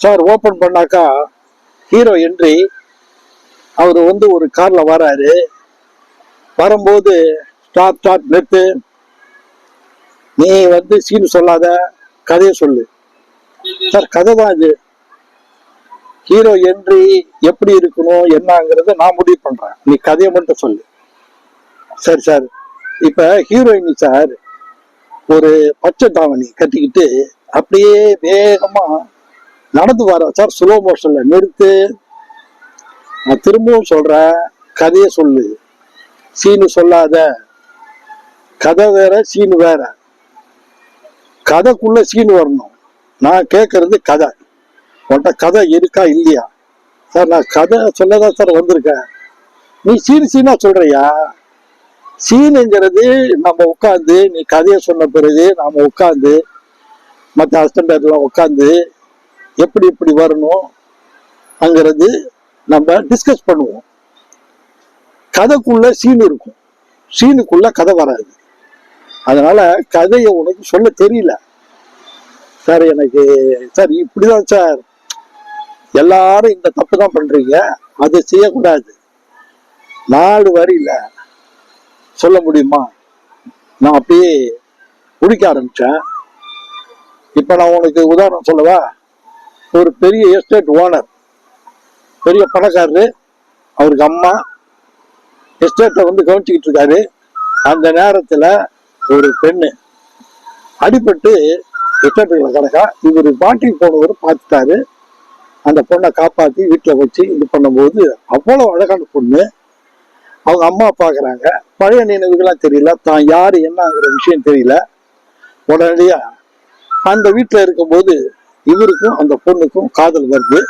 Sir open பண்ணாக்கா hero entry. அவர் வந்து ஒரு கார்ல வராரு. வரும்போது ஸ்டாப் ஸ்டாப் நிறுத்து. நீ வந்து சீன் சொல்லாத கதையை சொல்லு. சார் கதை தான் இது. ஹீரோ என்ட்ரி எப்படி இருக்கணும் என்னங்கிறத நான் முடிவு பண்றேன். நீ கதையை மட்டும் சொல்லு. சரி சார். இப்ப ஹீரோயின் சார் ஒரு பச்சை தாவணி கட்டிக்கிட்டு அப்படியே வேகமா நடந்து வர சார் ஸ்லோ மோஷன்ல நிறுத்து. நான் திரும்பவும் சொல்றேன் கதையை சொல்லு. சீனு சொல்லாத. கதை வேற சீனு வேற. கதைக்குள்ள சீன் வரணும். நான் கேட்கறது கதை. உன்கிட்ட கதை இருக்கா இல்லையா? சார் நான் கதை சொல்லதான் சார் வந்திருக்கேன். நீ சீன் சீனா சொல்றியா? சீனுங்கிறது நம்ம உட்காந்து நீ கதையை சொன்ன பிறகு நாம உட்காந்து மற்ற ஹஸ்பண்டர்லாம் உட்காந்து எப்படி எப்படி வரணும் அங்கிறது நம்ம டிஸ்கஸ் பண்ணுவோம். கதைக்குள்ள சீன் இருக்கும். சீனுக்குள்ள கதை வராது. அதனால கதையை உனக்கு சொல்ல தெரியல. சார் எனக்கு சார் இப்படிதான் சார். எல்லாரும் இந்த தப்பு தான் பண்றீங்க. அதை செய்யக்கூடாது. நாலு வரியில சொல்ல முடியுமா? நான் அப்படியே குடிக்க ஆரம்பிச்சேன். இப்ப நான் உனக்கு உதாரணம் சொல்லவா? ஒரு பெரிய எஸ்டேட் ஓனர் பெரிய பணக்காரரு அவருக்கு அம்மா எஸ்டேட்டை வந்து கவனிச்சுக்கிட்டு இருக்காரு. அந்த நேரத்தில் ஒரு பெண்ணு அடிபட்டு எஸ்டேட்டுகளை கிடக்கா இவர் பாட்டிக்கு போனவர் பார்த்துட்டாரு. அந்த பொண்ணை காப்பாற்றி வீட்டில் வச்சு இது பண்ணும்போது அவ்வளோ அழகான பொண்ணு. அவங்க அம்மா பார்க்குறாங்க பழைய நினைவுகள்லாம் தெரியல. தான் யார் என்னங்கிற விஷயம் தெரியல. உடனடியாக அந்த வீட்டில் இருக்கும்போது இவருக்கும் அந்த பொண்ணுக்கும் காதல் வருது.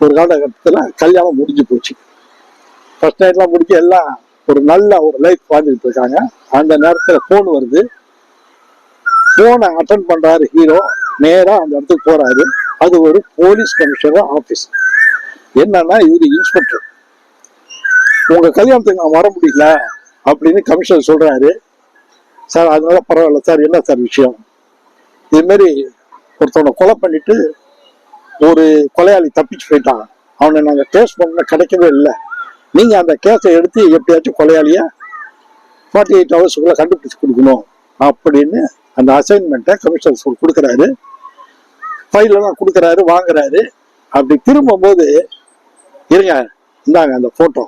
ஒரு காலகட்டத்தில் கல்யாணம் முடிஞ்சு போச்சு. ஃபர்ஸ்ட் நைட்லாம் முடிஞ்சு எல்லாம் ஒரு நல்ல ஒரு லைஃப் வாழ்ந்துட்டு இருக்காங்க. அந்த நேரத்தில் ஃபோன் வருது. ஃபோனை அட்டன் பண்ணுறாரு ஹீரோ நேராக அந்த இடத்துக்கு போகிறாரு அது ஒரு போலீஸ் கமிஷனர் ஆஃபீஸ் என்னன்னா இவரு இன்ஸ்பெக்டர் உங்க கல்யாணத்துக்கு நான் வர முடியல அப்படின்னு கமிஷனர் சொல்றாரு. சார் அதனால பரவாயில்ல சார். என்ன சார் விஷயம்? இதுமாரி ஒருத்தவனை கொலை பண்ணிட்டு ஒரு கொலையாளி தப்பிச்சு போயிட்டான். அவனை நாங்கள் டேஸ்ட் பண்ண கிடைக்கவே இல்லை. நீங்கள் அந்த கேஸை எடுத்து எப்படியாச்சும் கொலையாளியை ஃபார்ட்டி எயிட் ஹவர்ஸுக்குள்ளே கண்டுபிடிச்சு கொடுக்கணும் அப்படின்னு அந்த அசைன்மெண்ட்டை கமிஷனர் கொடுக்குறாரு. ஃபைலெல்லாம் கொடுக்குறாரு வாங்குறாரு. அப்படி திரும்பும்போது இருங்க இந்தாங்க அந்த ஃபோட்டோ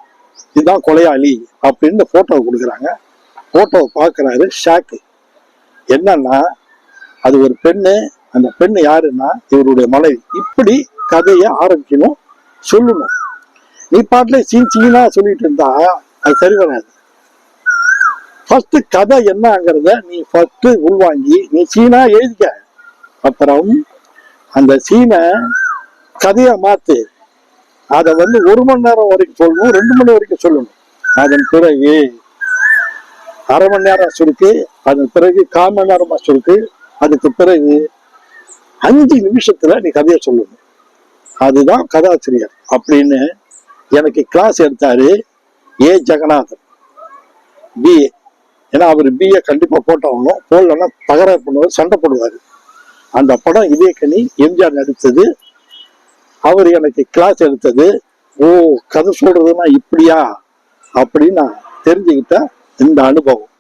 இதுதான் கொலையாளி அப்படின்னு இந்த ஃபோட்டோவை கொடுக்குறாங்க. ஃபோட்டோவை பார்க்குறாரு ஷாக்கு என்னன்னா அது ஒரு பெண்ணு அந்த பெண் யாருன்னா இவருடைய மனைவி இப்படி கதையை ஆரம்பிக்கணும் சொல்லணும். நீ பாட்டுல சீன் சீனா சொல்லிட்டு இருந்தா அது சரி வராது. ஃபர்ஸ்ட் கதை என்னங்கிறத நீ ஃபர்ஸ்ட் உள்வாங்கி நீ சீனா எழுதிக்க. அப்புறம் அந்த சீனை கதையை மாத்து. அதை வந்து ஒரு மணி நேரம் வரைக்கும் சொல்லணும் ரெண்டு மணி வரைக்கும் சொல்லணும். அதன் பிறகு அரை மணி நேரம் சுருக்கு அதன் பிறகு கால் மணி நேரமா சுருக்கு அதுக்கு பிறகு அஞ்சு நிமிஷத்துல நீ கதையை சொல்லணும் அதுதான் கதாசிரியர். அப்படின்னு எனக்கு கிளாஸ் எடுத்தாரு ஏ ஜெகநாதன். பிஏ ஏன்னா அவர் பிஏ கண்டிப்பா போட்டாகணும். போடலன்னா தகராறு பண்ணுவார் சண்டை போடுவார். அந்த படம் இதே கனி எம்ஜிஆர் நடித்தது. அவர் எனக்கு கிளாஸ் எடுத்தது. ஓ கதை சொல்றதுன்னா இப்படியா? அப்படின்னு நான் தெரிஞ்சுக்கிட்ட இந்த அனுபவம்.